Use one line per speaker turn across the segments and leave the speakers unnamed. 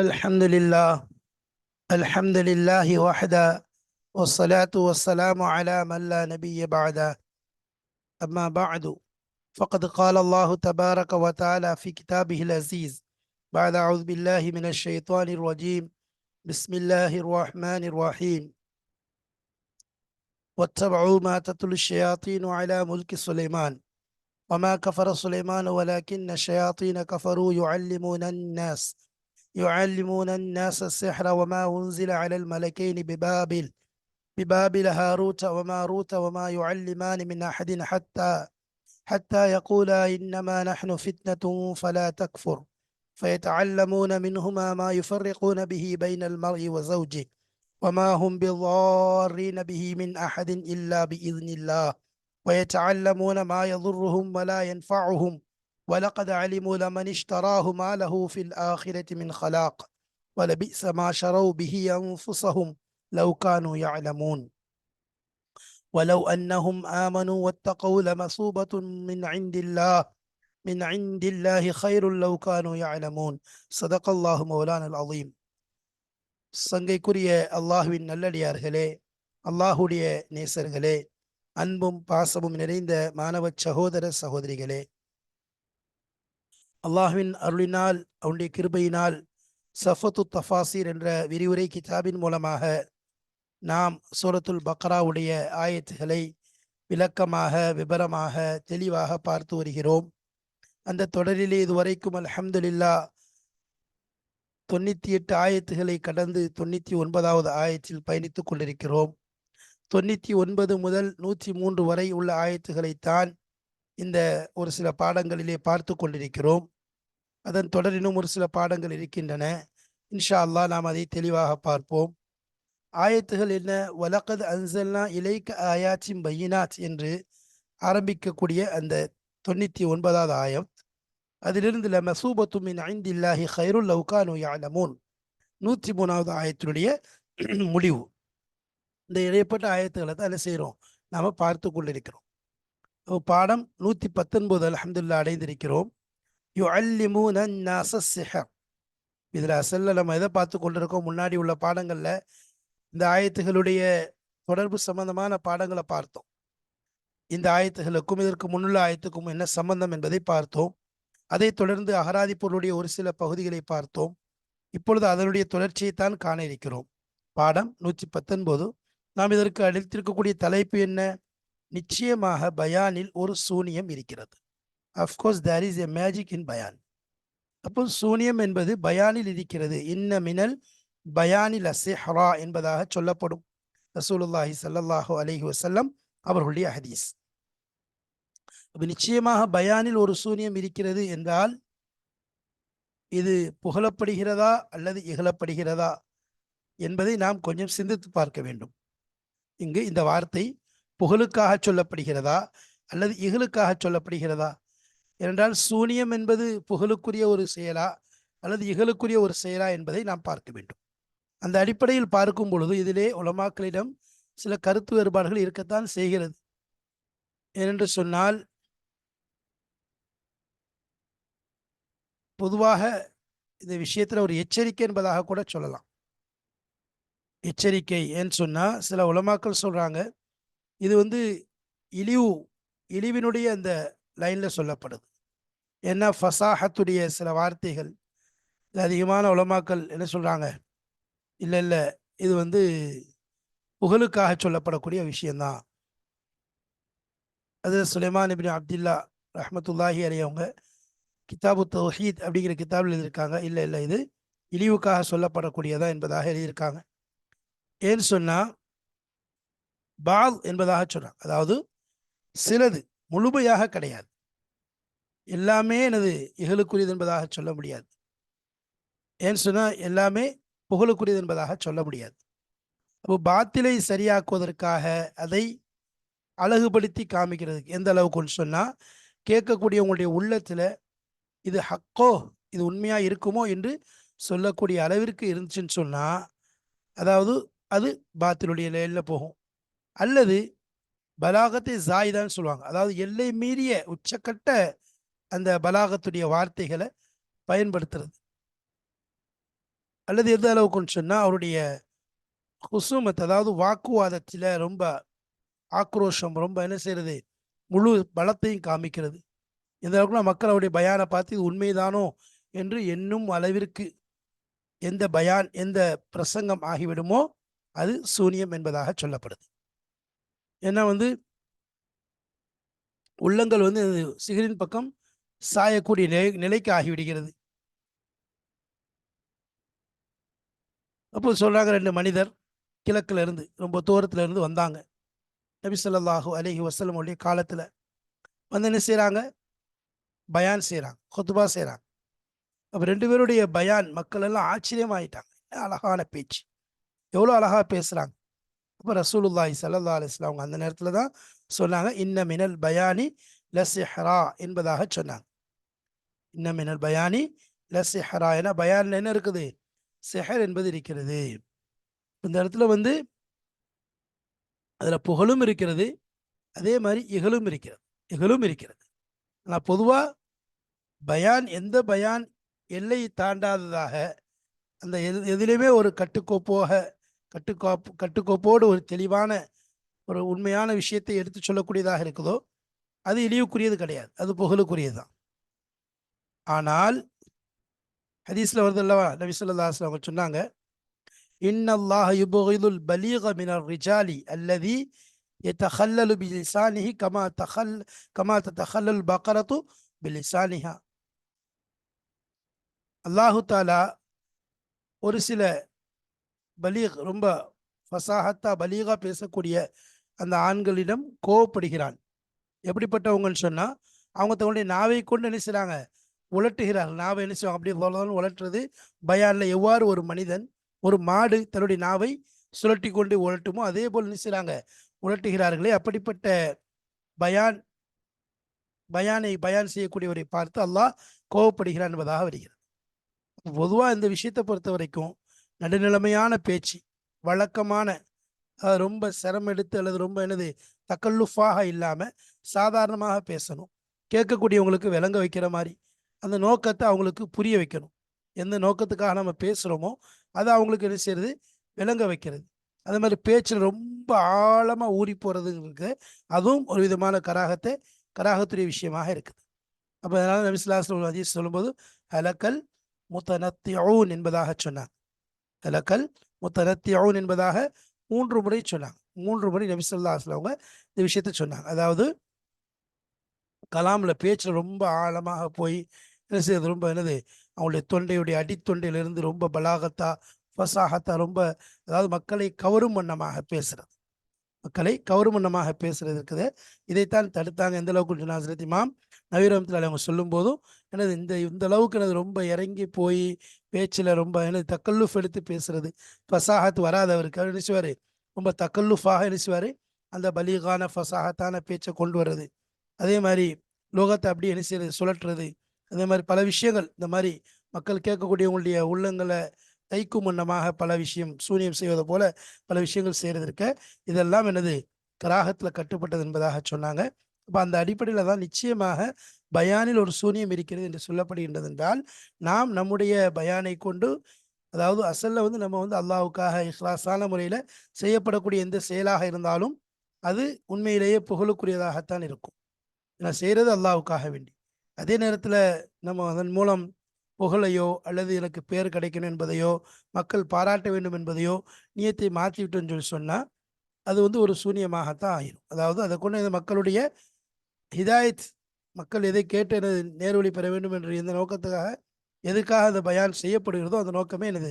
الحمد لله. الحمد لله وحده والصلاة والسلام على من لا نبي بعده. أما بعد فقد قال الله تبارك وتعالى في كتابه العزيز بعد أعوذ بالله من الشيطان الرجيم. بسم الله الرحمن الرحيم. واتبعوا ما تتلو الشياطين على ملك سليمان. وما كفر سليمان ولكن الشياطين كفروا يعلمون الناس. يعلمون الناس السحر وما أنزل على الملكين ببابل ببابل هاروت وماروت وما يعلمان من أحد حتى حتى يقولا إنما نحن فتنة فلا تكفر. فيتعلمون منهما ما يفرقون به بين المرء وزوجه وما هم بضارين به من أحد إلا بإذن الله. ويتعلمون ما يضرهم ولا ينفعهم. ولقد علموا لمن اشتراه ما له في الآخرة من خلاق ولبئس ما شروا به أنفسهم لو كانوا يعلمون ولو أنهم آمنوا واتقوا لمصوبة من عند الله من عند الله خير لو كانوا يعلمون صدق الله مولانا العظيم சங்கைக்குரிய அல்லாஹுவின் நல்லடியார்களே அல்லாஹுடைய நேசர்களே அன்பும் பாசமும் நிறைந்த மாணவ சகோதர சகோதரிகளே அல்லாஹுவின் அருளினால் அவனுடைய கிருபையினால் சஃபத்து தஃபாசிர் என்ற விரிவுரை கிதாபின் மூலமாக நாம் சூரத்துல் பக்ராவுடைய ஆயத்துகளை விளக்கமாக விபரமாக தெளிவாக பார்த்து வருகிறோம். அந்த தொடரிலே இதுவரைக்கும் அல்ஹம்துலில்லா தொண்ணூற்றி எட்டு ஆயத்துகளை கடந்து தொண்ணூற்றி ஒன்பதாவது ஆயத்தில் பயணித்துக் கொண்டிருக்கிறோம். தொண்ணூற்றி ஒன்பது முதல் நூற்றி மூன்று வரை உள்ள ஆயத்துகளைத்தான் இந்த ஒரு சில பாடங்களிலே பார்த்து கொண்டிருக்கிறோம். அதன் தொடரினும் ஒரு சில பாடங்கள் இருக்கின்றன. இன்ஷா அல்லா நாம் அதை தெளிவாக பார்ப்போம். ஆயத்துகள் என்ன? வலக்கது அன்சல்னா இலைக்க ஆயாச்சின் பையினாத் என்று ஆரம்பிக்கக்கூடிய அந்த தொண்ணூத்தி ஒன்பதாவது ஆயம். அதிலிருந்து ல மசூபத்துமின் ஐந்தில்லாஹி ஹைருல் லவுகானு யாலமூன் நூற்றி மூணாவது ஆயத்தினுடைய முடிவு. இந்த இடைப்பட்ட ஆயத்துக்களை தான் என்ன செய்கிறோம் நாம் பார்த்து கொண்டிருக்கிறோம். பாடம் நூற்றி பத்தொன்பது அலமதுல்லா அடைந்திருக்கிறோம். யு அல்லிமூன சிஹர் இதில் அசல்ல நம்ம எதை பார்த்து கொண்டிருக்கோம்? முன்னாடி உள்ள பாடங்களில் இந்த ஆயத்துகளுடைய தொடர்பு சம்பந்தமான பாடங்களை பார்த்தோம். இந்த ஆயத்துகளுக்கும் இதற்கு முன்னுள்ள ஆயத்துக்கும் என்ன சம்பந்தம் என்பதை பார்த்தோம். அதைத் தொடர்ந்து அகராதிப்பொருளுடைய ஒரு சில பகுதிகளை பார்த்தோம். இப்பொழுது அதனுடைய தொடர்ச்சியை தான் காண இருக்கிறோம். பாடம் நூற்றி பத்தொன்பது நாம் இதற்கு அளித்திருக்கக்கூடிய தலைப்பு என்ன? நிச்சயமாக பயானில் ஒரு சூனியம் இருக்கிறது. Of course there is a magic in Bayan அப்போ சூனியம் என்பது பயானில் இருக்கிறது. இன்ன மினல் பயானில் அசேஹரா என்பதாக சொல்லப்படும். ரசூலுல்லாஹி சல்லாஹூ அலஹி வசல்லம் அவர்களுடைய ஹதீஸ். அப்போ நிச்சயமாக பயானில் ஒரு சூனியம் இருக்கிறது என்றால் இது புகழப்படுகிறதா அல்லது இகழப்படுகிறதா என்பதை நாம் கொஞ்சம் சிந்தித்து பார்க்க வேண்டும். இங்கு இந்த வார்த்தை புகழுக்காக சொல்லப்படுகிறதா? அல்லது இகழுக்காக சொல்லப்படுகிறதா? ஏனென்றால் சூனியம் என்பது புகழுக்குரிய ஒரு செயலா? அல்லது இகழுக்குரிய ஒரு செயலா என்பதை நாம் பார்க்க வேண்டும். அந்த அடிப்படையில் பார்க்கும் பொழுது இதிலே உலமாக்களிடம் சில கருத்து வேறுபாடுகள் இருக்கத்தான் செய்கிறது. ஏனென்று சொன்னால் பொதுவாக இந்த விஷயத்தில் ஒரு எச்சரிக்கை என்பதாக கூட சொல்லலாம். எச்சரிக்கை ஏன்னு சொன்னால் சில உலமாக்கள் சொல்கிறாங்க இது வந்து இழிவு இழிவினுடைய அந்த லைனில் சொல்லப்படுது. ஏன்னா ஃபசாஹத்துடைய சில வார்த்தைகள் அதிகமான உலமாக்கள் என்ன சொல்கிறாங்க இல்லை இல்லை இது வந்து புகழுக்காக சொல்லப்படக்கூடிய விஷயந்தான். அது சுலைமான் இபின் அப்துல்லா ரஹமத்துல்லாஹி அலையவங்க கிதாபு தௌஹீத் அப்படிங்கிற கிதாபில் எழுதியிருக்காங்க. இல்லை இல்லை இது இழிவுக்காக சொல்லப்படக்கூடியதா என்பதாக எழுதியிருக்காங்க. ஏன்னு சொன்னால் பால் என்பதாக சொல்றாங்க அதாவது சிலது முழுமையாக கிடையாது. எல்லாமே எனது இகழுக்குரியது என்பதாக சொல்ல முடியாது. ஏன்னு சொன்னால் எல்லாமே புகழுக்குரியது என்பதாக சொல்ல முடியாது. அப்போ பாத்திலை சரியாக்குவதற்காக அதை அழகுபடுத்தி காமிக்கிறதுக்கு எந்த அளவுக்குன்னு சொன்னால் கேட்கக்கூடிய உங்களுடைய உள்ளத்தில் இது ஹக்கோ இது உண்மையாக இருக்குமோ என்று சொல்லக்கூடிய அளவிற்கு இருந்துச்சுன்னு சொன்னால் அதாவது அது பாத்திலுடைய லேல போகும். அல்லது பலாகத்தை ஜாயிதான்னு சொல்லுவாங்க. அதாவது எல்லை மீறிய உச்சக்கட்ட அந்த பலாகத்துடைய வார்த்தைகளை பயன்படுத்துறது. அல்லது எந்த அளவுக்குன்னு சொன்னால் அவருடைய குசுமத்தை அதாவது வாக்குவாதத்தில் ரொம்ப ஆக்ரோஷம் ரொம்ப என்ன செய்யறது முழு பலத்தையும் காமிக்கிறது. எந்த அளவுக்குலாம் மக்கள் அவருடைய பயானை பார்த்து இது உண்மைதானோ என்று என்னும் அளவிற்கு எந்த பயான் எந்த பிரசங்கம் ஆகிவிடுமோ அது சூனியம் என்பதாக சொல்லப்படுது. ஏன்னா வந்து உள்ளங்கள் வந்து சிகரின் பக்கம் சாயக்கூடிய நிலை நிலைக்கு ஆகிவிடுகிறது. அப்போ சொல்றாங்க ரெண்டு மனிதர் கிழக்குல இருந்து ரொம்ப தூரத்துல இருந்து வந்தாங்க. நபி ஸல்லல்லாஹு அலைஹி வசலம் உடைய காலத்துல வந்து என்ன செய்கிறாங்க பயான் செய்கிறாங்க கொத்துபா செய்கிறாங்க அப்ப ரெண்டு பேருடைய பயான் மக்கள் எல்லாம் ஆச்சரியமாயிட்டாங்க. ஆயிட்டாங்க அழகான பேச்சு. எவ்வளோ அழகா பேசுறாங்க. அப்போ ரசூலுல்லாஹி சல்லா அலிஸ்லாம் அவங்க அந்த நேரத்தில் தான் சொன்னாங்க இன்ன மினல் பயானி லசிஹரா என்பதாக சொன்னாங்க. இன்ன மினல் பயானி லசிஹரா என பயானில் என்ன இருக்குது? செஹர் என்பது இருக்கிறது. இந்த இடத்துல வந்து அதில் புகழும் இருக்கிறது அதே மாதிரி இகழும் இருக்கிறது இகழும் இருக்கிறது. ஆனால் பொதுவாக பயான் எந்த பயான் எல்லை தாண்டாததாக அந்த எது எதிலையுமே ஒரு கட்டுக்கோப்போக கட்டுக்கோப்பு கட்டுக்கோப்போடு ஒரு தெளிவான ஒரு உண்மையான விஷயத்தை எடுத்து சொல்லக்கூடியதாக இருக்குதோ அது இழிவுக்குரியது கிடையாது. அது புகழுக்குரியது தான் ஆனால் ஹதீஸில் வருது அல்லவா? நபி அவங்க சொன்னாங்க இன்னல்லாஹ் யுபுகிதுல் பலீக மினர் ரிஜாலி அல்லதி எத்தஹல்லலு பிலிசானிஹி கமா தஹல் கமா தஹல்லல் பக்கரத்து பிலிசானிஹா அல்லாஹு தாலா ஒரு சில பலீக் ரொம்ப ஃபசாஹத்தா பலீகா பேசக்கூடிய அந்த ஆண்களிடம் கோவப்படுகிறான். எப்படிப்பட்டவங்கன்னு சொன்னால் அவங்க தங்களுடைய நாவை கொண்டு என்ன உலட்டுகிறார்கள். நாவை என்ன செய்வாங்க? அப்படி சொல்லணும் உலட்டுறது. பயானில் எவ்வாறு ஒரு மனிதன் ஒரு மாடு தன்னுடைய நாவை சுழட்டி கொண்டு உலட்டுமோ அதே போல் நினைச்சுறாங்க உலட்டுகிறார்களே. அப்படிப்பட்ட பயான் பயானை பயான் செய்யக்கூடியவரை பார்த்து அல்லாஹ் கோவப்படுகிறான் என்பதாக வருகிறது. பொதுவாக இந்த விஷயத்தை பொறுத்த வரைக்கும் நடுநிலைமையான பேச்சு வழக்கமான ரொம்ப சிரமம் எடுத்து அல்லது ரொம்ப என்னது தக்கல்லுஃபாக இல்லாமல் சாதாரணமாக பேசணும். கேட்கக்கூடியவங்களுக்கு விளங்க வைக்கிற மாதிரி அந்த நோக்கத்தை அவங்களுக்கு புரிய வைக்கணும். எந்த நோக்கத்துக்காக நம்ம பேசுகிறோமோ அதை அவங்களுக்கு என்ன செய்யறது? விளங்க வைக்கிறது. அது மாதிரி பேச்சில் ரொம்ப ஆழமாக ஊறி போகிறதுங்கிறது அதுவும் ஒரு விதமான கராகத்தை கராகத்துடைய விஷயமாக இருக்குது. அப்போ அதனால் நபிஸ்லாஸ்லம் ஹதீஸ் சொல்லும்போது ஹலக்கல் முத்தனத்தியூன் என்பதாக சொன்னாங்க தலக்கல் முத்தனத்தியூன் என்பதாக மூன்று முறை சொன்னாங்க. மூன்று முறை நபிசல்லா அவங்க இந்த விஷயத்த சொன்னாங்க. அதாவது கலாமில் பேச்சில் ரொம்ப ஆழமாக போய் என்ன செய்யறது? ரொம்ப என்னது? அவங்களுடைய தொண்டையுடைய அடித்தொண்டையிலிருந்து ரொம்ப பலாகத்தா ஃபசாகத்தா ரொம்ப அதாவது மக்களை கவரும் வண்ணமாக பேசுறது. மக்களை கவரும் வண்ணமாக பேசுறது இருக்குது. இதைத்தான் தடுத்தாங்க. எந்த அளவுக்கு? சொன்னாங்க இமாம் நவீரத்தில் அவங்க சொல்லும்போதும் எனது இந்த இந்த அளவுக்கு எனது ரொம்ப இறங்கி போய் பேச்சில் ரொம்ப எனது தக்கல்லுஃப் எடுத்து பேசுறது. ஃபசாகத் வராதவருக்கு அவர் நினைச்சுவார் ரொம்ப தக்கல்லுஃபாக நினைச்சுவார் அந்த பலீகான ஃபசாகத்தான பேச்சை கொண்டு வர்றது. அதே மாதிரி லோகத்தை அப்படியே என்ன செய்யறது? சுழற்றுறது. அதே மாதிரி பல விஷயங்கள். இந்த மாதிரி மக்கள் கேட்கக்கூடியவங்களுடைய உள்ளங்களை தைக்கும் வண்ணமாக பல விஷயம் சூனியம் செய்வது போல பல விஷயங்கள் செய்கிறது இருக்க இதெல்லாம் எனது கராகத்தில் கட்டுப்பட்டது என்பதாக சொன்னாங்க. அப்போ அந்த அடிப்படையில் தான் நிச்சயமாக பயானில் ஒரு சூனியம் இருக்கிறது என்று சொல்லப்படுகின்றது என்றால் நாம் நம்முடைய பயானை கொண்டு அதாவது அசல்ல வந்து நம்ம வந்து அல்லாவுக்காக இஹ்லாஸான முறையில் செய்யப்படக்கூடிய எந்த செயலாக இருந்தாலும் அது உண்மையிலேயே புகழுக்குரியதாகத்தான் இருக்கும். நான் செய்கிறது அல்லாவுக்காக வேண்டி. அதே நேரத்தில் நம்ம அதன் மூலம் புகழையோ அல்லது எனக்கு பேர் கிடைக்கணும் என்பதையோ மக்கள் பாராட்ட வேண்டும் என்பதையோ நியத்தை மாற்றிவிட்டோம்னு சொல்லி சொன்னால் அது வந்து ஒரு சூனியமாகத்தான் ஆயிரும். அதாவது அதை கொண்டு மக்களுடைய ஹிதாயத் மக்கள் எதை கேட்டு எனது நேர்வழி பெற வேண்டும் என்ற எந்த நோக்கத்துக்காக எதுக்காக அந்த பயான் செய்யப்படுகிறதோ அந்த நோக்கமே எனது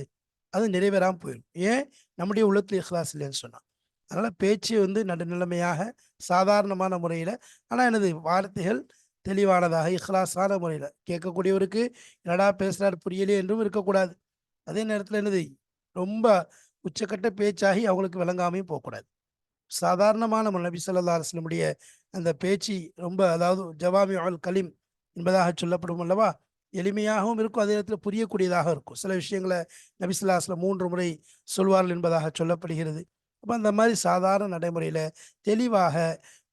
அது நிறைவேறாமல் போயிடும். ஏன்? நம்முடைய உள்ளத்தில் இஹ்லாஸ் இல்லைன்னு சொன்னான். அதனால் பேச்சு வந்து நடுநிலைமையாக சாதாரணமான முறையில் ஆனால் எனது வார்த்தைகள் தெளிவானதாக இஹ்லாஸான முறையில். கேட்கக்கூடியவருக்கு என்னடா பேசுகிறார் புரியலையே என்றும் இருக்கக்கூடாது. அதே நேரத்தில் என்னது ரொம்ப உச்சக்கட்ட பேச்சாகி அவங்களுக்கு விளங்காமையும் போகக்கூடாது. சாதாரணமான நம்ம நபி சொல்லா அலைஹி அந்த பேச்சு ரொம்ப அதாவது ஜவாமி அல் கலீம் என்பதாக சொல்லப்படும் அல்லவா? எளிமையாகவும் இருக்கும் அதே நேரத்தில் புரியக்கூடியதாக இருக்கும். சில விஷயங்களை நபி ஸல்லல்லாஹு மூன்று முறை சொல்வார்கள் என்பதாக சொல்லப்படுகிறது. அப்போ அந்த மாதிரி சாதாரண நடைமுறையில் தெளிவாக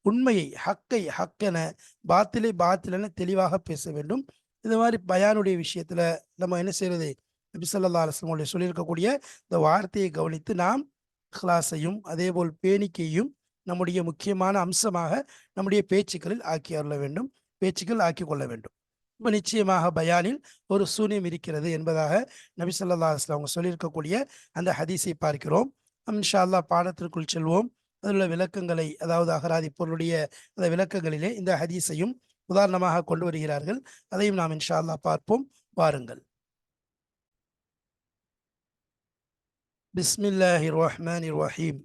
உண்மையை ஹக்கை ஹக்கென பாத்திலை பாத்திலென தெளிவாக பேச வேண்டும். இது மாதிரி பயானுடைய விஷயத்தில் நம்ம என்ன செய்யறது நபிசல்லா ஸல்லல்லாஹு சொல்லியிருக்கக்கூடிய இந்த வார்த்தையை கவனித்து நாம் இஹ்லாஸையும் அதேபோல் பேணிக்கையும் நம்முடைய முக்கியமான அம்சமாக நம்முடைய பேச்சுக்களில் ஆக்கி அருள வேண்டும். பேச்சுக்கள் ஆக்கி கொள்ள வேண்டும். இப்போ நிச்சயமாக பயானில் ஒரு சூனியம் இருக்கிறது என்பதாக நபி அவங்க சொல்லியிருக்கக்கூடிய அந்த ஹதீஸை பார்க்கிறோம். இன்ஷா பாடத்திற்குள் செல்வோம். அதில் உள்ள விளக்கங்களை அதாவது அகராதி பொருளுடைய அந்த விளக்கங்களிலே இந்த ஹதீஸையும் உதாரணமாக கொண்டு வருகிறார்கள். அதையும் நாம் இன்ஷா அல்லா பார்ப்போம். வாருங்கள். பிஸ்மில்லாஹி ரஹ்மான் ரஹீம்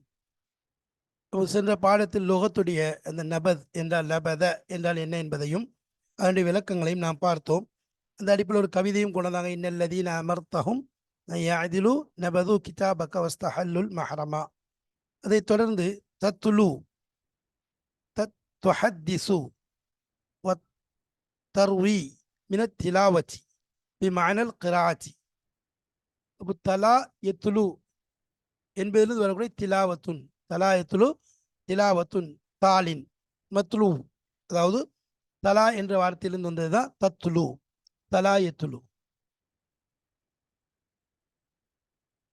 சென்ற பாடத்தில் லோகத்துடைய அந்த நபத் என்றால் லபத என்றால் என்ன என்பதையும் அதனுடைய விளக்கங்களையும் நாம் பார்த்தோம். அந்த அடிப்பில் ஒரு கவிதையும் கொண்டதாங்க இன்னல்லதீன அமர்த்தகும் அதிலு நபது கிதாபக்க வஸ்தஹல்லுல் மஹரமா. அதைத் தொடர்ந்து தத்துலு தத் துஹத்திசு வத் தர்வி மினத் திலாவச்சி பிமானல் கிராச்சி அப்போ தலா எத்துலு என்பதிலிருந்து வரக்கூடிய திலாவத்துன் தலா எத்துலு திலாவத்துன் தாலின் மத்லு. அதாவது தலா என்ற வார்த்தையிலிருந்து வந்தது தான் தத்துலு தலா எத்துலு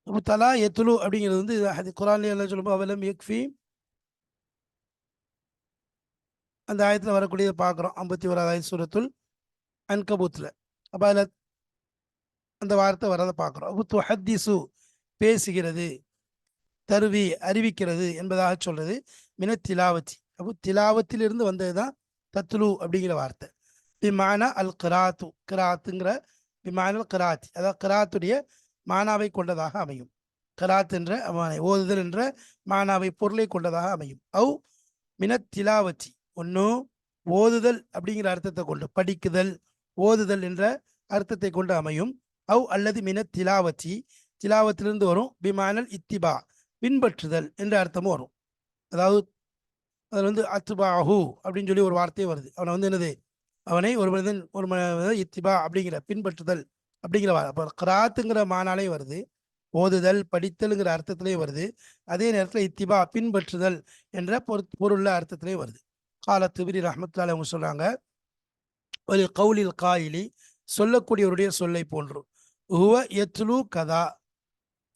அப்போ தலா எத்துலு அப்படிங்கிறது வந்து அது குரான்ல எல்லாம் சொல்லும்போது அவலம் யக்ஃபி. அந்த ஆயத்தில் வரக்கூடியதை பார்க்குறோம். ஐம்பத்தி ஓராவது ஆயத் சூரத்துல் அன்கபூத்தில் அப்போ அதில் அந்த வார்த்தை வரதை பார்க்குறோம். அப்போ துஹத்திசு பேசுகிறது. தருவி அறிவிக்கிறது என்பதாக சொல்றது. மின திலாவத்தி அப்போ திலாவத்திலிருந்து வந்தது தான் தத்லு அப்படிங்கிற வார்த்தை. பிமானா அல் கிராத்து கிராத்துங்கிற பிமானல் கிராத்தி அதாவது கிராத்துடைய மானாவை கொண்டதாக அமையும். கிராத் என்ற ஓதுதல் என்ற மானாவை பொருளை கொண்டதாக அமையும். அவு மின திலாவத்தி ஒன்று ஓதுதல் அப்படிங்கிற அர்த்தத்தை கொண்டு படிக்குதல் ஓதுதல் என்ற அர்த்தத்தை கொண்டு அமையும். அவ் அல்லது மின திலாவச்சி திலாவத்திலிருந்து வரும் பிமானல் இத்திபா. பின்பற்றுதல் என்ற அர்த்தமும் வரும். அதாவது அதில் வந்து அத்துபாஹு அப்படின்னு சொல்லி ஒரு வார்த்தை வருது. அவனை வந்து என்னது? அவனை ஒரு மனிதன் ஒரு மனிதன் இத்திபா அப்படிங்கிற பின்பற்றுதல் அப்படிங்கிற அப்போ கிராத்துங்கிற மானாலே வருது. ஓதுதல் படித்தல்ங்கிற அர்த்தத்திலே வருது. அதே நேரத்தில் இத்திபா பின்பற்றுதல் என்ற பொரு பொருள்ல அர்த்தத்திலே வருது. கால திபிரி ரஹமத்துல்லாஹி அவங்க சொல்கிறாங்க ஒரு கவுலில் காயிலி சொல்லக்கூடியவருடைய சொல்லை போன்று ஹுவ எத்லு கதா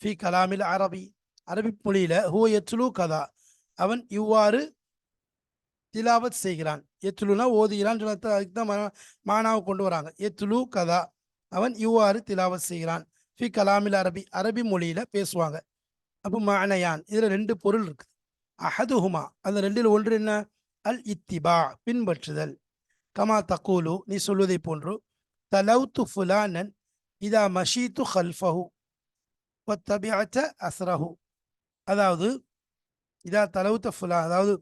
ஃபி கலாமில் அரபி அரபி மொழியில ஹுவ எத்லு கதா. அவன் இவ்வாறு திலாவத் செய்கிறான். எத்துலுனா ஓதுகிறான் அதுக்கு தான் மா- மானாவை கொண்டு வராங்க. எத்துலு கதா. அவன் இவ்வாறு திலாவத் செய்கிறான். ஃபி கலாமில் அரபி அரபி மொழியில பேசுவாங்க. அப்போ மானயான் இதுல ரெண்டு பொருள் இருக்குது அஹதுஹுமா. அந்த ரெண்டில் ஒன்று என்ன? அல் இத்திபா பின்பற்றுதல். கமா தக்கூலு நீ சொல்வதை போன்று தலவுத்து ஃபுலானன் இதா மஷீத்து ஹல்ஃபஹு வத்தபிஅத்த அஸ்ரஹு. அதாவது இதா தலவுத்த ஃபுலா அதாவது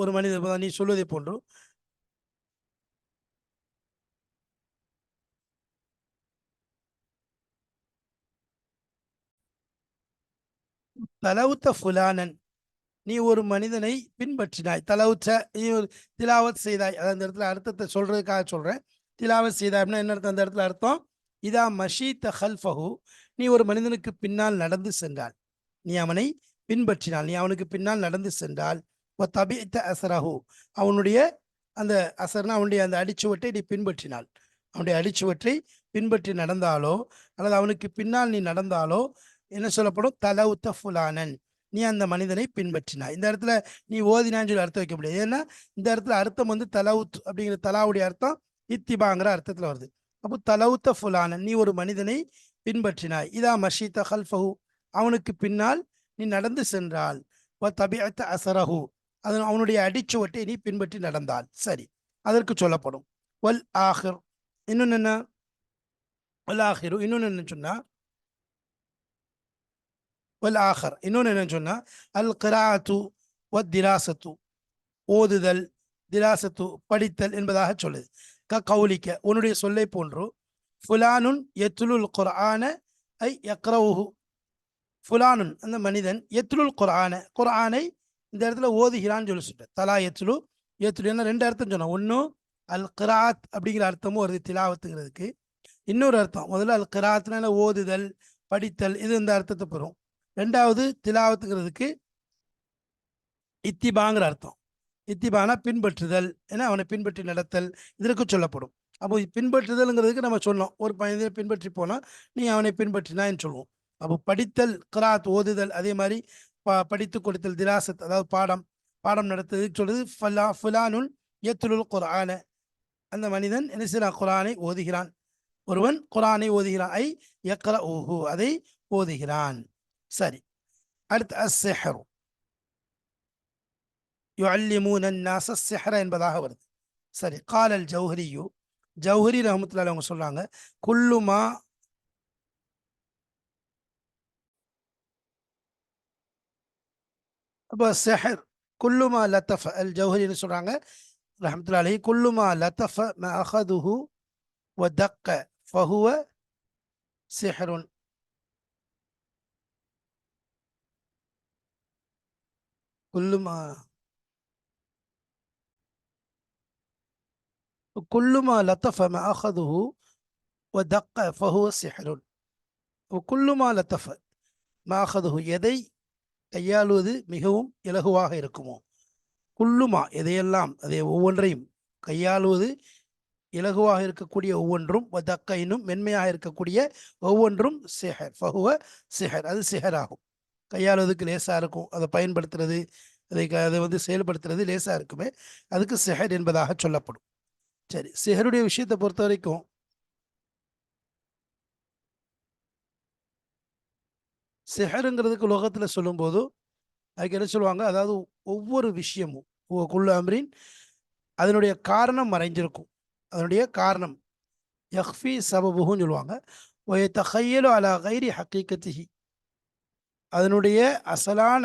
ஒரு மனிதர் நீ சொல்வதை போன்றும் தலவுத்த ஃபுலானன். நீ ஒரு மனிதனை பின்பற்றினாய். தலவுச்ச நீ ஒரு திலாவத் செய்தாய். அதாவது அந்த இடத்துல அர்த்தத்தை சொல்றதுக்காக சொல்றேன். திலாவத் செய்தாய் அப்படின்னா என்ன அர்த்தம்? அந்த இடத்துல அர்த்தம் இதா மஷீத்த ஹல்ஃபஹு நீ ஒரு மனிதனுக்கு பின்னால் நடந்து சென்றால் நீ அவனை பின்பற்றினால் நீ அவனுக்கு பின்னால் நடந்து சென்றால் தபித்த அசராஹு அவனுடைய அந்த அசர்னா அவனுடைய அந்த அடிச்சுவட்டை நீ பின்பற்றினாள் அவனுடைய அடிச்சுவற்றை பின்பற்றி நடந்தாலோ அல்லது அவனுக்கு பின்னால் நீ நடந்தாலோ என்ன சொல்லப்படும்? தலவுத்த ஃபுலானன். நீ அந்த மனிதனை பின்பற்றினாய். இந்த இடத்துல நீ ஓதினான்னு சொல்லி அர்த்தம் வைக்க முடியாது. ஏன்னா இந்த இடத்துல அர்த்தம் வந்து தலவுத் அப்படிங்கிற தலாவுடைய அர்த்தம் இத்திபாங்கிற அர்த்தத்தில் வருது. அப்போ தலவுத்த ஃபுலானன் நீ ஒரு மனிதனை பின்பற்றினாய். இதா மஷீத ஹல்ஃபஹு அவனுக்கு பின்னால் நீ நடந்து சென்றால். தபிஅத்த அசரஹு. அதன் அவனுடைய அடிச்சுவட்டை நீ பின்பற்றி நடந்தால். சரி அதற்கு சொல்லப்படும். வல் ஆஹிர். இன்னொன்னு என்ன? வல் ஆஹிரு. இன்னொன்னு என்ன சொன்னா? வல் ஆஹர். இன்னொன்னு என்ன சொன்னா? அல் கிராத்து வ திராசத்து. ஓதுதல் திராசத்து படித்தல் என்பதாக சொல்லுது. க கவுலிக்க உன்னுடைய சொல்லை போன்று ஃபுலானுன் எத்துலுல் குர்ஆன ஐ யக்ரவுஹு. ஃபுலானுன் அந்த மனிதன் எத்துலுல் குர்ஆன. குர்ஆனை இந்த இடத்துல ஓதுகிறான்னு சொல்லி சொல்லிட்டு தலா எத்துலு எத்துலு என்ன ரெண்டு அர்த்தம் சொன்னோம் ஒன்று அல் கிராத் அப்படிங்கிற அர்த்தமும் வருது திலாவத்துங்கிறதுக்கு. இன்னொரு அர்த்தம் முதல்ல அல் கிராத்னால ஓதுதல் படித்தல் இது இந்த அர்த்தத்தை பெறும். ரெண்டாவது திலாவத்துங்கிறதுக்கு இத்திபாங்கிற அர்த்தம். இத்திபானா பின்பற்றுதல் என அவனை பின்பற்றி நடத்தல் இதற்கு சொல்லப்படும். அப்போ பின்பற்றுதல்ங்கிறதுக்கு நம்ம சொன்னோம் ஒரு பையனை பின்பற்றி போனால் நீ அவனை பின்பற்றினான்னு சொல்லுவோம். அப்போ படித்தல் கிராத் ஓதுதல் அதே மாதிரி ப படித்து கொடுத்தல் திராசத் அதாவது பாடம் பாடம் நடத்துறதுக்கு சொல்றது ஃபலா ஃபுலானுல் எத்துலுல் குரான அந்த மனிதன் என்ன செய்யறான் குரானை ஓதுகிறான். ஒருவன் குரானை ஓதுகிறான். ஐ எக்கர ஓஹு அதை ஓதுகிறான். சரி. அடுத்து அஸ்ஸெஹரு. யுல்லிமூன் நாச செஹர என்பதாக வருது. சரி. காலல் ஜௌஹரியு ஜவுஹரி ரஹமத்துல்லாஹி அவங்க சொல்றாங்க குல்லுமா அப்போ செஹர் குல்லுமா லத்தஃப அல் ஜவுஹரின்னு சொல்றாங்க ரஹமத்துல்லாஹி குல்லுமா லத்தஃப ம அஹதுஹு வ தக்க ஃபஹுவ சிஹருன் குல்லுமா குல்லுமா லத்தஃப ம அஹதுஹு வ தக்க ஃபஹுவ சிஹ்ருன் குல்லுமா லத்தஃப ம அஹதுஹு எதை கையாளுவது மிகவும் இலகுவாக இருக்குமோ? குல்லுமா எதையெல்லாம் அதை ஒவ்வொன்றையும் கையாளுவது இலகுவாக இருக்கக்கூடிய ஒவ்வொன்றும் தக்க மென்மையாக இருக்கக்கூடிய ஒவ்வொன்றும் சிஹர் ஃபஹுவ சிஹர் அது சிஹர் ஆகும் கையாளுவதுக்கு லேசாக இருக்கும். அதை பயன்படுத்துறது அதை க- அதை வந்து செயல்படுத்துறது லேசாக இருக்குமே. அதுக்கு சிஹர் என்பதாக சொல்லப்படும். சரி சிஹருடைய விஷயத்தை பொறுத்த வரைக்கும் சிஹருங்கிறதுக்கு லோகத்தில் சொல்லும்போது அதுக்கு என்ன சொல்லுவாங்க? அதாவது ஒவ்வொரு விஷயமும் குல்லு அம்ரின் அதனுடைய காரணம் மறைஞ்சிருக்கும். அதனுடைய காரணம் யஹ்ஃபி சபபுன்னு சொல்லுவாங்க. ஒய தஹையலு அலா கைரி ஹக்கீக்கத்திஹி அதனுடைய அசலான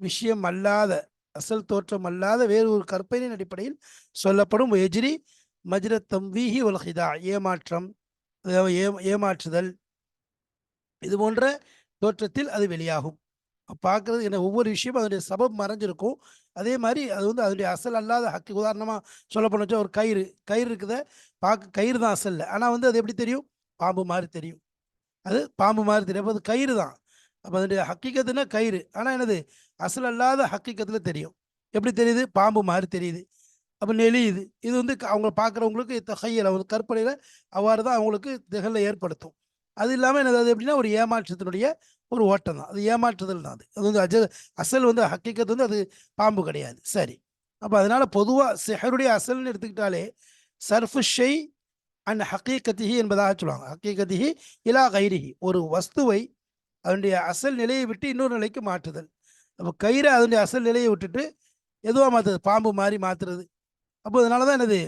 விஷயம் அல்லாத அசல் தோற்றம் அல்லாத வேறு ஒரு கற்பனையின் அடிப்படையில் சொல்லப்படும் எஜிரி மஜ்ரத்தம் வீஹி உலகிதா ஏமாற்றம் ஏ ஏமாற்றுதல். இது போன்ற தோற்றத்தில் அது வெளியாகும். பார்க்கறது என்ன ஒவ்வொரு விஷயமும் அதனுடைய சபம் மறைஞ்சிருக்கும். அதே மாதிரி அது வந்து அதனுடைய அசல் அல்லாத ஹக்கு உதாரணமாக சொல்ல போனச்சா ஒரு கயிறு கயிறு இருக்குத பார்க்க கயிறு தான் அசல்ல ஆனால் வந்து அது எப்படி தெரியும்? பாம்பு மாதிரி தெரியும். அது பாம்பு மாதிரி தெரியும். அப்போ அது கயிறு தான். அப்போ அதனுடைய ஹக்கீக்கத்துனா கயிறு. ஆனால் என்னது? அசல் அல்லாத ஹக்கீக்கத்தில் தெரியும். எப்படி தெரியுது? பாம்பு மாதிரி தெரியுது. அப்போ நெளியுது. இது வந்து க- அவங்க பார்க்குறவங்களுக்கு தகையல் அவங்க கற்பனையில் அவ்வாறு தான் அவங்களுக்கு திகழ ஏற்படுத்தும். அது இல்லாமல் என்னது? அது எப்படின்னா ஒரு ஏமாற்றத்தினுடைய ஒரு ஓட்டம் தான். அது ஏமாற்றுதல் தான் அது. அது வந்து அஜ அசல் வந்து ஹக்கீக்கத்து வந்து அது பாம்பு கிடையாது. சரி. அப்போ அதனால் பொதுவாக செஹருடைய அசல்னு எடுத்துக்கிட்டாலே சர்ஃபு ஷெய் அண்ட் ஹக்கீக்கத்திஹி என்பதாக சொல்லுவாங்க. ஹக்கீக்கத்திஹி இலா கைரிஹி. ஒரு வஸ்துவை அதனுடைய அசல் நிலையை விட்டு இன்னொரு நிலைக்கு மாற்றுதல். அப்போ கயிறை அதனுடைய அசல் நிலையை விட்டுட்டு எதுவாக மாற்றுறது பாம்பு மாதிரி மாற்றுறது அப்போ அதனால தான் என்னது?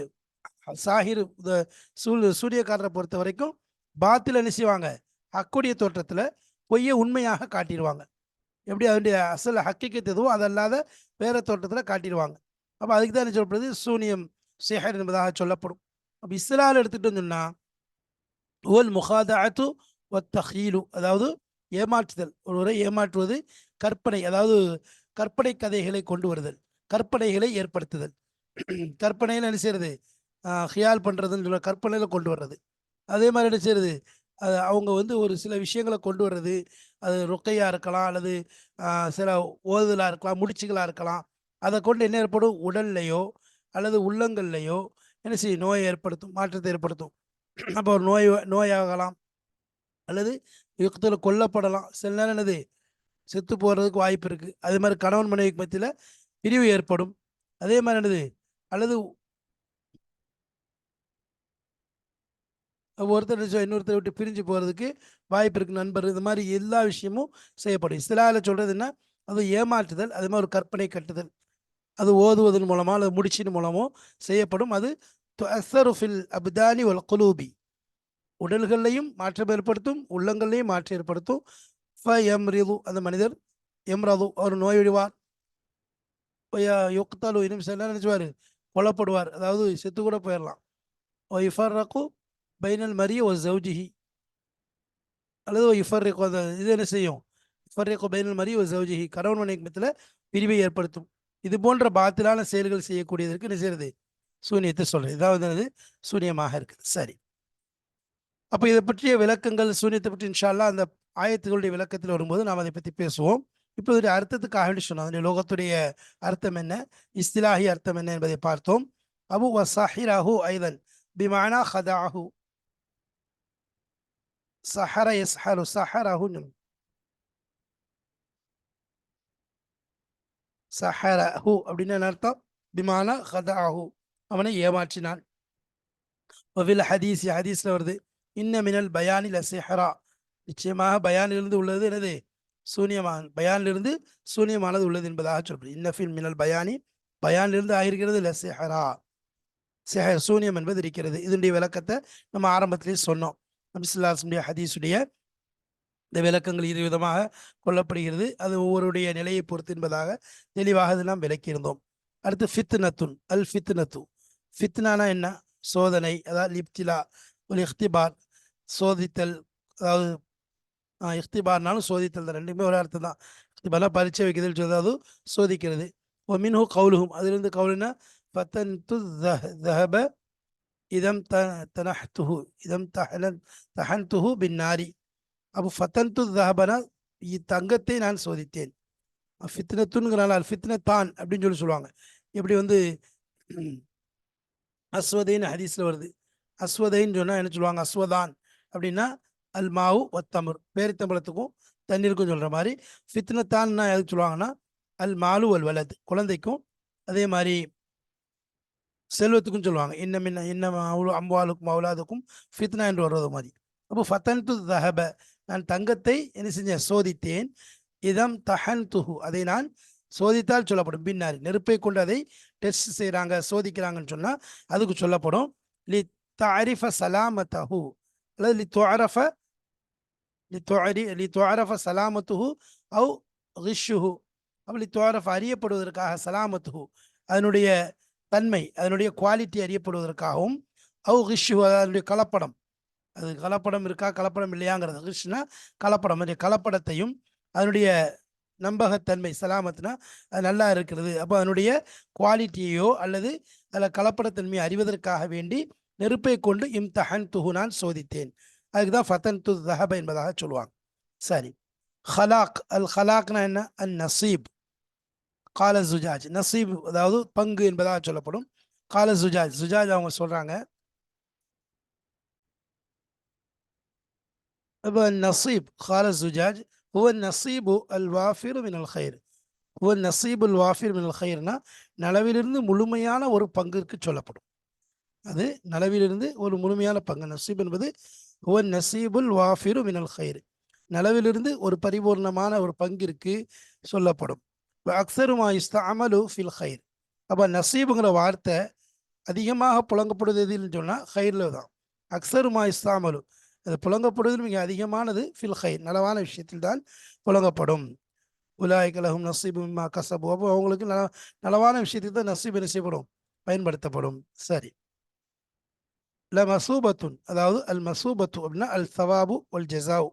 சாஹிர் இந்த சூழ் சூரியக்காரரை பொறுத்த வரைக்கும் பாத்தில் என்ன செய்வாங்க? ஹக்குடைய தோற்றத்தில் பொய்யை உண்மையாக காட்டிடுவாங்க. எப்படி அதனுடைய அசல் ஹக்கிக்கத்து எதுவோ அதல்லாத வேற தோற்றத்தில் காட்டிடுவாங்க. அப்போ அதுக்கு தான் என்ன சொல்லப்படுது? சூனியம் சேஹர் என்பதாக சொல்லப்படும். அப்போ இஸ்லால் எடுத்துகிட்டு சொன்னா ஓல் முகாதாத்து ஒத்தஹீலு அதாவது ஏமாற்றுதல். ஒருவரை ஏமாற்றுவது கற்பனை அதாவது கற்பனை கதைகளை கொண்டு வருதல் கற்பனைகளை ஏற்படுத்துதல். கற்பனையில் என்ன செய்யறது ஹியால் பண்ணுறதுன்னு சொல்ல கற்பனையில் கொண்டு வர்றது. அதே மாதிரி என்ன செய்யறது அது அவங்க வந்து ஒரு சில விஷயங்களை கொண்டு வர்றது. அது ரொக்கையாக இருக்கலாம் அல்லது சில ஓதுதலாக இருக்கலாம் முடிச்சுகளாக இருக்கலாம். அதை கொண்டு என்ன ஏற்படும்? உடல்லையோ அல்லது உள்ளங்கள்லையோ என்ன செய்யும்? நோயை ஏற்படுத்தும் மாற்றத்தை ஏற்படுத்தும். அப்போ ஒரு நோய் வ- நோயாகலாம். அல்லது யுத்தத்தில் கொல்லப்படலாம். சில நேரம் என்னது? செத்து போகிறதுக்கு வாய்ப்பு இருக்குது அதே மாதிரி கணவன் மனைவிக்கு மத்தியில் பிரிவு ஏற்படும். அதே மாதிரி என்னது? அல்லது ஒருத்தர் இன்னொருத்தர் விட்டு பிரிஞ்சு போகிறதுக்கு வாய்ப்பு இருக்குது நண்பர். இது மாதிரி எல்லா விஷயமும் செய்யப்படும். இஸ்லாவில் சொல்கிறது என்ன? அது ஏமாற்றுதல் அதே மாதிரி ஒரு கற்பனை கட்டுதல். அது ஓதுவதன் மூலமோ அல்லது முடிச்சின் மூலமோ செய்யப்படும். அது அசருஃபில் அப்தானி வல் குலூபி. உடல்கள்லையும் மாற்றம் ஏற்படுத்தும் உள்ளங்கள்லையும் மாற்றம் ஏற்படுத்தும். ஃபயம்ரிது அந்த மனிதர் எம்ரது அவர் நோய்விடுவார் யுக்தலு இன்னும் சில நேரம் நினைச்சுவார் கொல்லப்படுவார் அதாவது செத்து கூட போயிடலாம் ஓ இஃபர் ரகு பைனல் மரிய ஒரு ஜவுஜிஹி அல்லது ஓ இஃபர் இஃபர்ரிக்கு அந்த இது என்ன செய்யும் இஃபர் இஃபர்ரிக்கு பைனல் மரிய ஒரு ஜவுஜிஹி கணவன் மனைவி பிரிவை ஏற்படுத்தும் இது போன்ற பாத்திலான செயல்கள் செய்யக்கூடியதற்கு என்ன செய்யறது? சூனியத்தை சொல்றது. இதாவது வந்து என்னது? சூனியமாக இருக்குது. சரி. அப்போ இதை பற்றிய விளக்கங்கள் சூனியத்தை பற்றி இன்ஷால்லாம் அந்த ஆயத்துகளுடைய விளக்கத்தில் வரும்போது நாம் அதை பற்றி பேசுவோம். இப்போ இதோடைய அர்த்தத்துக்காக வேண்டி சொன்னோம் அதனுடைய லோகத்துடைய அர்த்தம் என்ன? இஸ்திலாஹி அர்த்தம் என்ன என்பதை பார்த்தோம். அபு வசாஹிராஹு ஐதன். பிமானா ஹதாஹு. சஹர எஸ்ஹரு சஹராஹு சஹரஹு அப்படின்னு அர்த்தம்? பிமானா ஹதாஹு. அவனை ஏமாற்றினான். ஹதீஸ் ஹதீஸ்ல வருது. இன்ன மினல் பயானில் சிஹரா நிச்சயமாக பயானிலிருந்து உள்ளது எனது சூன்யமான பயானிலிருந்து சூன்யமானது உள்ளது என்பதாக சொல்றது இன்னஃபில் மினல் பயானி பயானிலிருந்து ஆகிருக்கிறது இல்லை சிஹரா. சிஹர் சூன்யம் என்பது இருக்கிறது. இதனுடைய விளக்கத்தை நம்ம ஆரம்பத்திலேயே சொன்னோம். நபிசுல்லாசனுடைய ஹதீஸுடைய இந்த விளக்கங்கள் இரு விதமாக கொல்லப்படுகிறது அது ஒவ்வொருடைய நிலையை பொறுத்து என்பதாக தெளிவாக இதெல்லாம் விளக்கியிருந்தோம். அடுத்து ஃபித்னத்துன் அல் ஃபித்னத்து. ஃபித்னானா என்ன? சோதனை அதாவது லிப்திலா ஒரு இஃப்திபார் சோதித்தல் அதாவது இஃப்திபார்னாலும் சோதித்தல் தான். ரெண்டுமே ஒரு அர்த்தம் தான். இஃப்திபார்லாம் பரீட்சை வைக்கிறது அதாவது சோதிக்கிறது. ஓ மின்ஹு கவுலுகும் அதிலிருந்து கவுலுனா ஃபத்தன்து தஹப இதம் த தனஹ்துஹு. இதம் தஹலன் தஹன்துஹு பின் நாரி அப்போ ஃபத்தன்து தஹபனா தங்கத்தை நான் சோதித்தேன். ஃபித்னத்துங்கிறனால அல் ஃபித்னத்தான் அப்படின்னு சொல்லி சொல்லுவாங்க. எப்படி வந்து அஸ்வதைன்னு ஹதீஸில் வருது. அஸ்வதைன்னு சொன்னால் என்ன சொல்லுவாங்க? அஸ்வதான். அப்படின்னா அல் மாவு ஒத்தமர் பேரித்தம்பளத்துக்கும் தண்ணீருக்கும் சொல்கிற மாதிரி ஃபித்னத்தான்னா எதுக்கு சொல்லுவாங்கன்னா அல் மாலு அல் வலது குழந்தைக்கும் அதே மாதிரி செல்வத்துக்கும் சொல்லுவாங்க. இன்னும் இன்ன இன்னும் அவ்வளோ அம்பாலுக்கும் அவ்வளாதுக்கும் ஃபித்னா என்று வர்றது மாதிரி அப்போ ஃபத்தன் து தஹப நான் தங்கத்தை என்ன செஞ்சேன்? சோதித்தேன். இதம் தஹன் துஹு அதை நான் சோதித்தால் சொல்லப்படும். பின்னாரி நெருப்பை கொண்டு அதை டெஸ்ட் செய்கிறாங்க சோதிக்கிறாங்கன்னு சொன்னால் அதுக்கு சொல்லப்படும். லி தாரிஃப சலாமத்தஹு அல்லது லி துஅரஃப லி லி சலாமத்துஹு அவு ரிஷுஹு அப்போ லி அறியப்படுவதற்காக சலாமத்துஹு அதனுடைய தன்மை அதனுடைய குவாலிட்டி அறியப்படுவதற்காகவும் அவு ரிஷுஹு அதனுடைய கலப்படம். அது கலப்படம் இருக்கா கலப்படம் இல்லையாங்கிறது. ரிஷ்னா கலப்படம். அந்த கலப்படத்தையும் அதனுடைய நம்பகத்தன்மை சலாமத்துனா அது நல்லா இருக்கிறது. அப்போ அதனுடைய குவாலிட்டியையோ அல்லது அதில் கலப்படத்தன்மையை அறிவதற்காக வேண்டி நெருப்பை கொண்டு இம்தஹன் துஹு நான் சோதித்தேன். அதுக்கு தான் ஃபத்தன் து தஹப என்பதாக சொல்லுவாங்க. சரி. ஹலாக் அல் ஹலாக்னா என்ன? அல் நசீப். கால சுஜாஜ். நசீப் அதாவது பங்கு என்பதாக சொல்லப்படும். கால சுஜாஜ். சுஜாஜ் அவங்க சொல்கிறாங்க இப்போ நசீப் கால சுஜாஜ். ஹுவ நசீபு அல் வாஃபிர் மின் அல் ஹைர் ஹுவ நசீப் அல் வாஃபிர் மின் அல் ஹைர்னா நலவிலிருந்து முழுமையான ஒரு பங்கிற்கு சொல்லப்படும். அது நலவிலிருந்து ஒரு முழுமையான பங்கு. நசீப் என்பது ஓ நசீபுல் வாஃபிரு மினல் ஹைரு நலவிலிருந்து ஒரு பரிபூர்ணமான ஒரு பங்கிற்கு சொல்லப்படும். அக்சருமா இஸ்தாமலு ஃபில் ஹைர் அப்போ நசீபுங்கிற வார்த்தை அதிகமாக புழங்கப்படுது எதுன்னு சொன்னால் ஹைரில் தான். அக்சருமா இஸ்தாமலு அது புழங்கப்படுவது மிக அதிகமானது ஃபில் ஹைர் நலவான விஷயத்தில் தான் புழங்கப்படும். உலாய் கலகும் நசீபு மிம்மா கசபு அப்போ அவங்களுக்கு நல நலவான விஷயத்துக்கு தான் நசீபு நசீபடும் பயன்படுத்தப்படும். சரி. ல மசூபத்துன் அதாவது அல் மசூபத்து அப்படின்னா அல் சவாபு ஒல் ஜெசாவு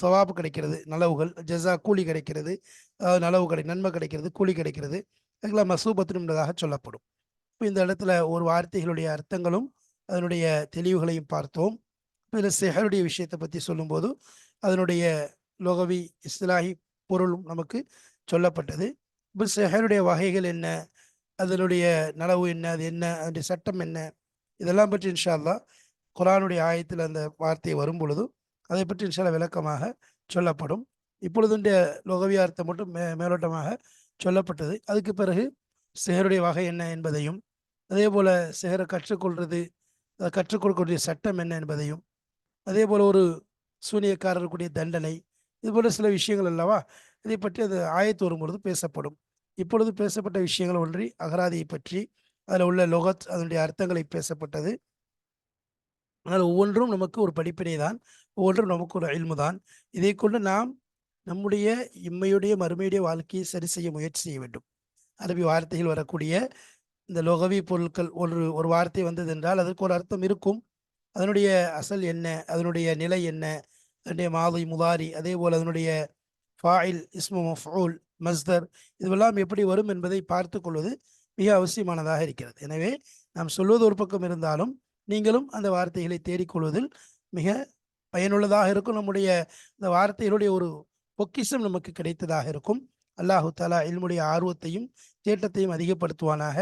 சவாபு கிடைக்கிறது நலவுகள். ஜெசா கூலி கிடைக்கிறது அதாவது நலவு கிடை நன்மை கிடைக்கிறது கூலி கிடைக்கிறது. அதுக்கெல்லாம் மசூபத்துன் என்பதாக சொல்லப்படும். இப்போ இந்த இடத்துல ஒரு வார்த்தைகளுடைய அர்த்தங்களும் அதனுடைய தெளிவுகளையும் பார்த்தோம். இதில் செஹருடைய விஷயத்தை பற்றி சொல்லும்போது அதனுடைய லோகவி இஸ்லாஹி பொருளும் நமக்கு சொல்லப்பட்டது. இப்போ செஹருடைய வகைகள் என்ன? அதனுடைய நலவு என்ன? அது என்ன? அதனுடைய சட்டம் என்ன? இதெல்லாம் பற்றி இன்ஷா அல்லா குரானுடைய ஆயத்தில் அந்த வார்த்தை வரும் பொழுது அதை பற்றி இன்ஷால்லா விளக்கமாக சொல்லப்படும். இப்பொழுதுடைய லோகவியார்த்தம் மட்டும் மே மேலோட்டமாக சொல்லப்பட்டது. அதுக்கு பிறகு சிகருடைய வகை என்ன என்பதையும் அதே போல் சிகரை கற்றுக்கொள்வது அதை கற்றுக் கொடுக்கக்கூடிய சட்டம் என்ன என்பதையும் அதே போல் ஒரு சூனியக்காரருக்குரிய தண்டனை இது போல சில விஷயங்கள் அல்லவா இதை பற்றி அது ஆயத்து வரும்பொழுது பேசப்படும். இப்பொழுது பேசப்பட்ட விஷயங்கள் ஒன்றி அகராதியை பற்றி அதில் உள்ள லொகத் அதனுடைய அர்த்தங்களை பேசப்பட்டது. ஆனால் ஒவ்வொன்றும் நமக்கு ஒரு படிப்பினை தான் ஒவ்வொன்றும் நமக்கு ஒரு அழிவு தான் இதை கொண்டு நாம் நம்முடைய இம்மையுடைய மறுமையுடைய வாழ்க்கையை சரி செய்ய முயற்சி செய்ய வேண்டும். அரபி வார்த்தைகள் வரக்கூடிய இந்த லோகவி பொருட்கள் ஒரு ஒரு வார்த்தை வந்தது என்றால் அதற்கு ஒரு அர்த்தம் இருக்கும். அதனுடைய அசல் என்ன? அதனுடைய நிலை என்ன? அதனுடைய மாதை முதாரி அதே போல் அதனுடைய ஃபாயில் இஸ்மு மஃபூல் மஸ்தர் இதுவெல்லாம் எப்படி வரும் என்பதை பார்த்து கொள்வது மிக அவசியமானதாக இருக்கிறது. எனவே நாம் சொல்வது ஒரு பக்கம் இருந்தாலும் நீங்களும் அந்த வார்த்தைகளை தேடிக்கொள்வதில் மிக பயனுள்ளதாக இருக்கும். நம்முடைய இந்த வார்த்தைகளுடைய ஒரு பொக்கிஷம் நமக்கு கிடைத்ததாக இருக்கும். அல்லாஹு தாலா இல்முடைய ஆர்வத்தையும் தேட்டத்தையும் அதிகப்படுத்துவானாக.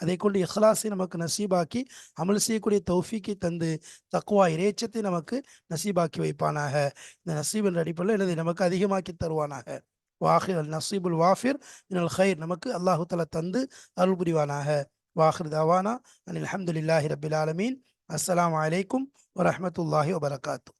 அதை கொண்டு இஹ்லாஸை நமக்கு நசீபாக்கி அமல் செய்யக்கூடிய தௌஃபீக்கை தந்து தக்குவா இறைச்சத்தை நமக்கு நசீபாக்கி வைப்பானாக. இந்த நசீப் என்ற அடிப்படையில் எனது நமக்கு அதிகமாக்கி தருவானாக. வாஹிர் அல் நசீபுல் வாஃபிர் மினல் ஹைர் நமக்கு அல்லாஹு தலா தந்து அருள் புரிவானாக வாஹிர் தவானா அனில் அஹமதுல்லாஹி ரபில் ஆலமீன். அஸ்லாம் வலைக்கும் வரமத்துல்லாஹி வபரகாத்து